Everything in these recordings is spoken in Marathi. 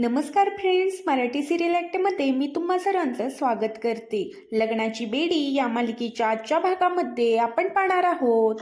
नमस्कार फ्रेंड्स मराठी सिरियल ॲक्टमध्ये मी तुम्हा सर्वांचं स्वागत करते. लग्नाची बेडी या मालिकेच्या आजच्या भागामध्ये आपण पाहणार आहोत.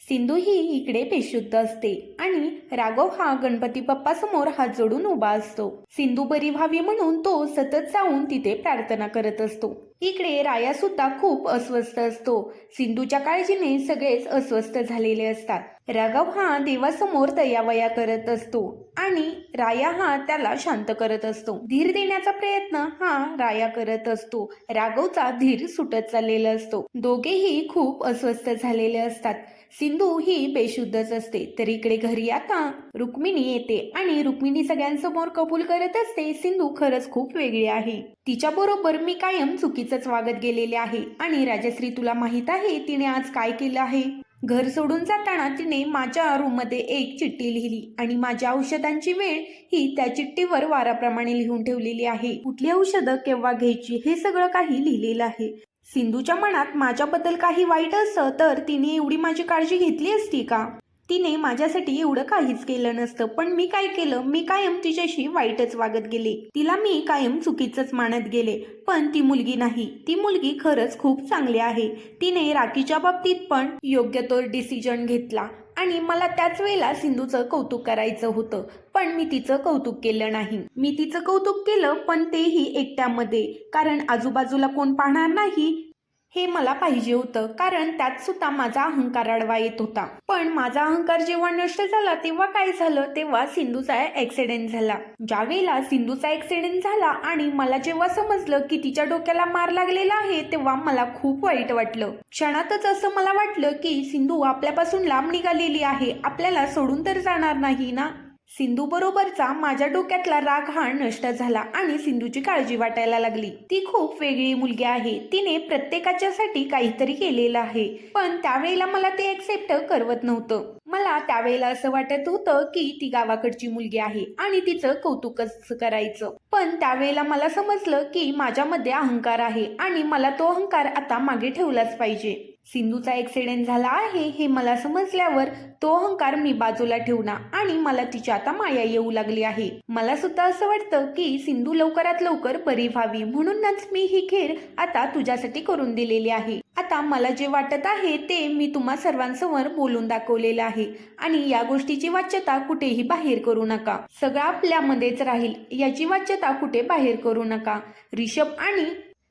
सिंधू ही इकडे बेशुद्ध असते आणि राघव हा गणपती बाप्पा समोर हात जोडून उभा असतो. सिंधू बरी व्हावी म्हणून तो सतत जाऊन तिथे प्रार्थना करत असतो. इकडे राया सुद्धा खूप अस्वस्थ असतो. सिंधूच्या काळजीने सगळेच अस्वस्थ झालेले असतात. राघव हा देवासमोर दयावया करत असतो आणि राया हा त्याला शांत करत असतो. धीर देण्याचा प्रयत्न हा राया करत असतो. राघवचा धीर सुटत चाललेला असतो. दोघेही खूप अस्वस्थ झालेले असतात. सिंधू ही बेशुद्धच असते. तर इकडे घरी आता रुक्मिणी येते आणि रुक्मिणी सगळ्यांसमोर कबूल करत असते. सिंधू खरंच खूप वेगळी आहे. तिच्या बरोबर मी कायम चुकीचंच वागत गेलेले आहे. आणि राजश्री तुला माहीत आहे तिने आज काय केलं आहे? घर सोडून जाताना तिने माझ्या रूममध्ये एक चिठ्ठी लिहिली आणि माझ्या औषधांची वेळ ही त्या चिठ्ठीवर वाराप्रमाणे लिहून ठेवलेली आहे. कुठली औषधं केव्हा घ्यायची हे सगळं काही लिहिलेलं आहे. सिंधूच्या मनात माझ्याबद्दल काही वाईट असतं तर तिने एवढी माझी काळजी घेतली असती का? तिने माझ्यासाठी एवढं काहीच केलं नसतं पण मी काय केलं? मी कायम तिच्याशी वाईटच वागत गेले. तिला मी कायम चुकीचंच मानत गेले पण ती मुलगी नाही. ती मुलगी खरंच खूप चांगली आहे. तिने राखीच्या बाबतीत पण योग्य तो डिसिजन घेतला आणि मला त्याच वेळेला सिंधूचं कौतुक करायचं होतं पण मी तिचं कौतुक केलं नाही. मी तिचं कौतुक केलं पण तेही एकट्यामध्ये. कारण आजूबाजूला कोण पाहणार नाही? हे मला पाहिजे होतं कारण त्यात सुद्धा माझा अहंकार अडवा येत होता. पण माझा अहंकार जेव्हा नष्ट झाला तेव्हा काय झालं? तेव्हा सिंधूचा ऍक्सिडेंट झाला. ज्या वेळेला सिंधूचा ऍक्सिडेंट झाला आणि मला जेव्हा समजलं की तिच्या डोक्याला मार लागलेला आहे तेव्हा मला खूप वाईट वाटलं. क्षणातच असं मला वाटलं की सिंधू आपल्यापासून लांब निघालेली आहे. आपल्याला सोडून तर जाणार नाही ना? सिंधूबरोबरचा माझ्या डोक्यातला राग हा नष्ट झाला आणि सिंधूची काळजी वाटायला लागली. ती खूप वेगळी मुलगी आहे. तिने प्रत्येकाच्यासाठी काहीतरी केलेलं आहे. पण त्यावेळेला मला ते ॲक्सेप्ट करवत नव्हतं. मला त्यावेळेला असं वाटत होतं की ती गावाकडची मुलगी आहे आणि तिचं कौतुकच करायचं. पण त्यावेळेला मला समजलं की माझ्यामध्ये अहंकार आहे आणि मला तो अहंकार आता मागे ठेवलाच पाहिजे. सिंधूचा ऍक्सिडेंट झाला आहे हे मला समजल्यावर तो अहंकार मी बाजूला ठेवणार आणि मला तिची आता माया येऊ लागली आहे. मला सुद्धा असं वाटतं की सिंधू लवकरात लवकर बरी व्हावी म्हणूनच मी ही खेर आता तुझ्यासाठी करून दिलेली आहे. आता मला जे वाटत आहे ते मी तुम्हा सर्वांसमोर बोलून दाखवलेलं आहे. आणि या गोष्टीची वाच्यता कुठेही बाहेर करू नका. सगळं आपल्यामध्येच राहील याची वाच्यता कुठे बाहेर करू नका. रिषभ आणि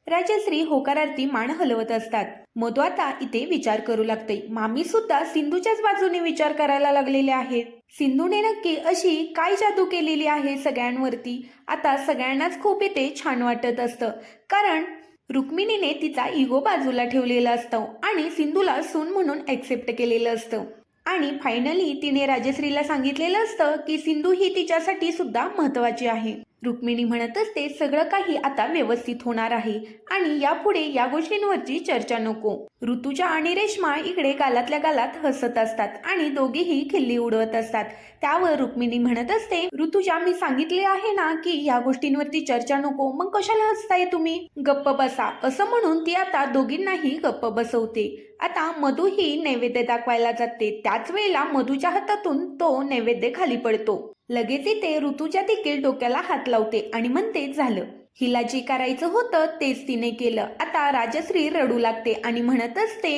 राजश्री होकारार्थी मान हलवत असतात. मधू आता इथे विचार करू लागते मामी सुद्धा सिंधूच्याच बाजूने विचार करायला लागलेले आहेत. सिंधूने नक्की अशी काय जादू केलेली आहे सगळ्यांवरती? आता सगळ्यांनाच खूप इथे छान वाटत असतं. कारण रुक्मिणीने तिचा इगो बाजूला ठेवलेला असतो आणि सिंधूला सून म्हणून ऍक्सेप्ट केलेलं असतं. आणि फायनली तिने राजश्रीला सांगितलेलं असतं की सिंधू ही तिच्यासाठी सुद्धा महत्वाची आहे. रुक्मिणी म्हणत असते सगळं काही आता व्यवस्थित होणार आहे आणि यापुढे या गोष्टींवरची चर्चा नको. ऋतुजा आणि रेश्मा इकडे गालातल्या गालात हसत असतात आणि दोघेही खिल्ली उडवत असतात. त्यावर रुक्मिणी म्हणत असते ऋतुजा मी सांगितले आहे ना की या गोष्टींवरती चर्चा नको मग कशाला हसताय तुम्ही? गप्प बसा. असं म्हणून ती आता दोघींनाही गप्प बसवते. आता मधू ही नैवेद्य दाखवायला जाते. त्याच वेळेला मधूच्या हातातून तो नैवेद्य खाली पडतो. लगेच इथे ऋतूच्या देखील डोक्याला हात लावते आणि म्हणते झालं. हिला जे करायचं होतं तेच तिने केलं. आता राजश्री रडू लागते आणि म्हणत असते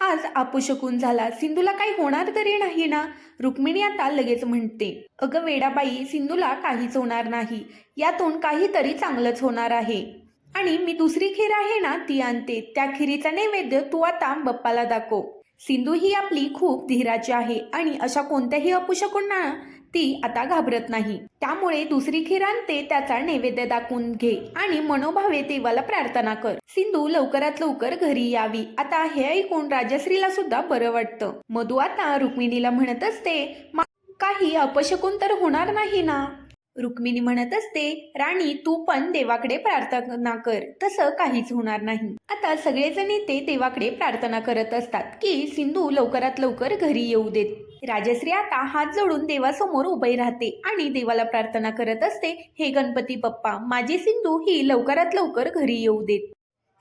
आज आपुशकून झाला. सिंधूला काही होणार तरी नाही ना? रुक्मिणी आता लगेच म्हणते अगं वेडाबाई सिंधूला काहीच होणार नाही. यातून काहीतरी चांगलंच होणार आहे. आणि मी दुसरी खीर आहे ना ती आणते. त्या खिरीचा नैवेद्य तू आता बप्पाला दाखव. सिंधू ही आपली खूप धीराची आहे आणि अशा कोणत्याही अपुषकांना ती आता घाबरत नाही. त्यामुळे दुसरी खीर आणते त्याचा नैवेद्य दाखवून घे आणि मनोभावे देवाला प्रार्थना कर. सिंधू लवकरात लवकर घरी यावी. आता हे ऐकून राजश्रीला सुद्धा बरं वाटतं. मधू आता रुक्मिणीला म्हणत असते काही अपशकून तर होणार नाही ना? रुक्मिणी म्हणत असते राणी तू पण देवाकडे प्रार्थना कर. तसं काहीच होणार नाही. आता सगळेजण नेते देवाकडे प्रार्थना करत असतात की सिंधू लवकरात लवकर घरी येऊ देत. राजश्री आता हात जोडून देवासमोर उभे राहते आणि देवाला प्रार्थना करत असते हे गणपती पप्पा माझी सिंधू ही लवकरात लवकर घरी येऊ देत.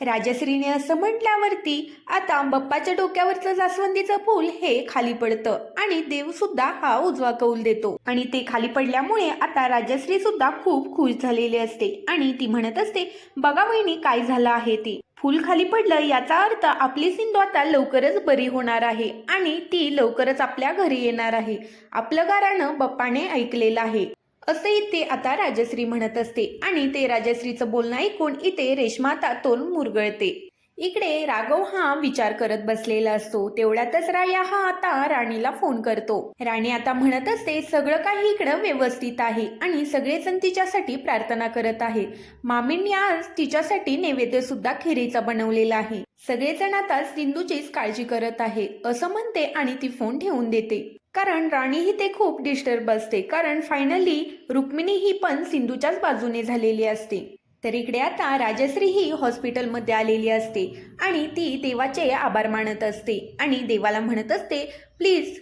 राजश्रीने असं म्हटल्यावरती आता बप्पाच्या डोक्यावरचं जास्वंदीचं फूल हे खाली पडतं आणि देव सुद्धा हा उजवा कौल देतो. आणि ते खाली पडल्यामुळे आता राजश्री सुद्धा खूप खुश झालेली असते आणि ती म्हणत असते बघा वहिनी काय झालं आहे ते. फूल खाली पडलं याचा अर्थ आपली सिंधू आता लवकरच बरी होणार आहे आणि ती लवकरच आपल्या घरी येणार आहे. आपलं गाराणं बप्पाने ऐकलेलं आहे. असंही ते आता राजश्री म्हणत असते आणि ते राजश्रीचं बोलणं ऐकून इथे रेश्मा तोल मुरगळते. इकडे राघव हा विचार करत बसलेला असतो. तेवढ्यातच राया हा आता राणीला फोन करतो. राणी आता म्हणत असते सगळं काही इकडं व्यवस्थित आहे आणि सगळेजण तिच्यासाठी प्रार्थना करत आहे. मामींनी आज तिच्यासाठी नैवेद्य सुद्धा खिरीचा बनवलेला आहे. सगळेजण आता सिंधूचीच काळजी करत आहे असं म्हणते आणि ती फोन ठेवून देते. कारण राणीही ते खूप डिस्टर्ब असते कारण फायनली रुक्मिणी ही पण सिंधूच्याच बाजूने झालेली असते. तर इकडे आता राजश्री ही हॉस्पिटलमध्ये आलेली असते आणि ती देवाचे आभार मानत असते आणि देवाला म्हणत असते प्लीज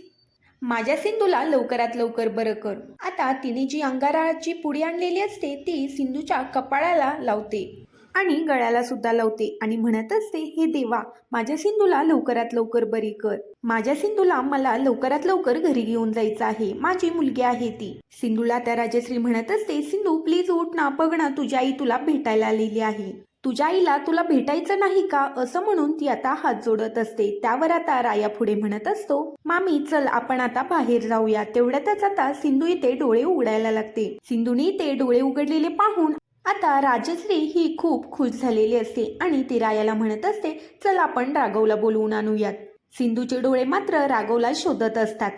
माझ्या सिंधूला लवकरात लवकर बरं कर. आता तिने जी अंगाराची पुडी आणलेली असते ती सिंधूच्या कपाळाला लावते. आणि गळ्याला सुद्धा लावते आणि म्हणत असते हे देवा माझ्या सिंधूला लवकरात लवकर बरी कर. माझ्या सिंधूला मला लवकरात लवकर घरी घेऊन जायचं आहे. माझी मुलगी आहे ती. सिंधूला त्या राजश्री म्हणत असते सिंधू प्लीज उठ ना बघ ना तुझी आई तुला भेटायला आलेली आहे. तुझ्या आईला तुला भेटायचं नाही का? असं म्हणून ती आता हात जोडत असते. त्यावर आता राया पुढे म्हणत असतो मामी चल आपण आता बाहेर जाऊया. तेवढ्यातच आता सिंधू इथे डोळे उघडायला लागते. सिंधूने ते डोळे उघडलेले पाहून आता राजश्री ही खूप खुश झालेली असते आणि ती रायाला म्हणत असते चल आपण राघवला बोलवून आणूयात. सिंधूचे डोळे मात्र राघवला शोधत असतात.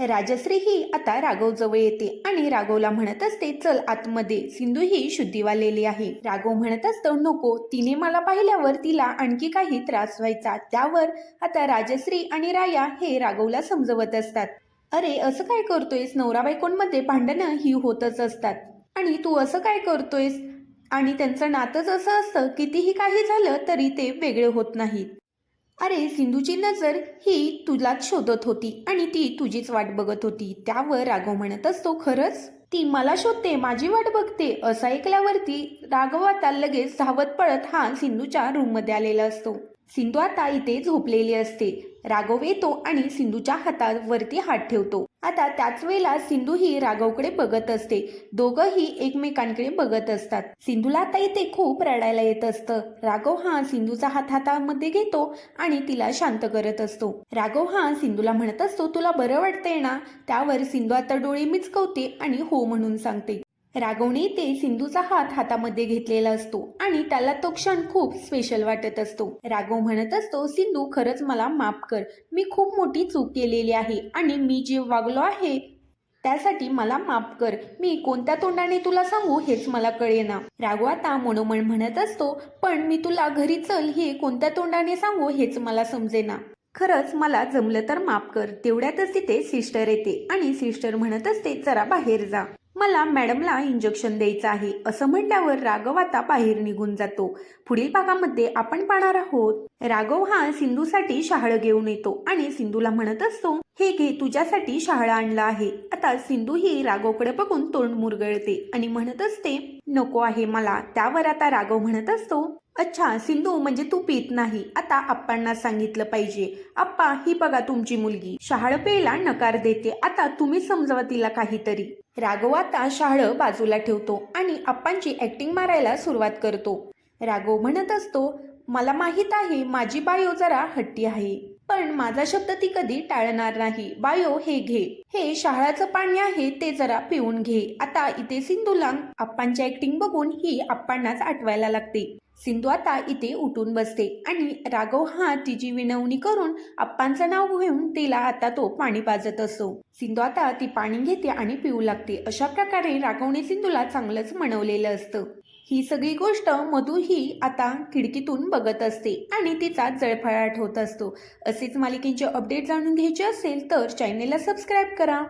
राजश्री ही आता राघव जवळ येते आणि राघवला म्हणत असते चल आतमध्ये. सिंधू ही शुद्धीवालेली आहे. राघव म्हणत असतो नको तिने मला पाहिल्यावर तिला आणखी काही त्रास व्हायचा. त्यावर आता राजश्री आणि राया हे राघवला समजवत असतात. अरे असं काय करतोयस? नवरा बायकोंमध्ये भांडणं ही होतच असतात. आणि तू असं काय करतोयस? आणि त्यांचं नातंच असं असतं कितीही काही झालं तरी ते वेगळे होत नाहीत. अरे सिंधूची नजर ही तुलाच शोधत होती आणि ती तुझीच वाट बघत होती. त्यावर राघव म्हणत असतो खरंच? ती मला शोधते माझी वाट बघते. असं ऐकल्यावरती राघव आता लगेच धावत पळत हा सिंधूच्या रूममध्ये आलेला असतो. सिंधू आता इथे झोपलेली असते. राघव येतो आणि सिंधूच्या हातावरती हात ठेवतो. आता त्याच वेळेला सिंधू ही राघवकडे बघत असते. दोघंही एकमेकांकडे बघत असतात. सिंधूला आता इथे खूप रडायला येत असतं. राघव हा सिंधूचा हात हातामध्ये घेतो आणि तिला शांत करत असतो. राघव हा सिंधूला म्हणत असतो तुला बरं वाटतंय ना? त्यावर सिंधू आता डोळे मिचकवते आणि हो म्हणून सांगते. राघवने ते सिंधूचा हात हातामध्ये घेतलेला असतो आणि त्याला तो क्षण खूप स्पेशल वाटत असतो. राघव म्हणत असतो सिंधू खरंच मला माफ कर. मी खूप मोठी चूक केलेली आहे आणि मी जे वागलो आहे त्यासाठी मला माफ कर. मी कोणत्या तोंडाने तुला सांगू हेच मला कळेना. राघव आता मनोमन म्हणत असतो पण मी तुला घरी चल हे कोणत्या तोंडाने सांगू हेच मला समजेना. खरंच मला जमलं तर माफ कर. तेवढ्यातच तिथे सिस्टर येते आणि सिस्टर म्हणत असते जरा बाहेर जा. मला मॅडमला इंजेक्शन द्यायचं आहे असं म्हणल्यावर राघव आता बाहेर निघून जातो. पुढील भागामध्ये आपण पाहणार आहोत. राघव हा सिंधूसाठी शहाळ घेऊन येतो आणि सिंधूला म्हणत असतो हे घे तुझ्यासाठी शहाळ आणला आहे. आता सिंधू ही राघवकडे बघून तोंड मुरगळते आणि म्हणत असते नको आहे मला. त्यावर आता राघव म्हणत असतो अच्छा सिंधू म्हणजे तू पित नाही. आता आप्पांना सांगितलं पाहिजे. आप्पा ही बघा तुमची मुलगी. शहाळ पेला नकार देते. आता तुम्ही समजवा तिला काहीतरी. राघव आता शहाळ बाजूला ठेवतो आणि आप्पांची ऍक्टिंग मारायला सुरुवात करतो. राघव म्हणत असतो मला माहीत आहे माझी बायो जरा हट्टी आहे. पण माझा शब्द ती कधी टाळणार नाही. बायो हे घे. हे शहाळाचं पाणी आहे ते जरा पिऊन घे. आता इथे सिंधूला आप्पांच्या ऍक्टिंग बघून ही आप्पांनाच आठवायला लागते. सिंधू आता इथे उठून बसते आणि राघव हा तिची विनवणी करून आप्पांचं नाव घेऊन तिला आता तो पाणी पाजत असतो. सिंधू आता ती पाणी घेते आणि पिऊ लागते. अशा प्रकारे राघवने सिंधूला चांगलंच म्हणवलेलं असतं. ही सगळी गोष्ट मधू ही आता खिडकीतून बघत असते आणि तिचा जळफळाट होत असतो. असेच मालिकेचे अपडेट जाणून घ्यायचे असेल तर चॅनेलला सबस्क्राईब करा.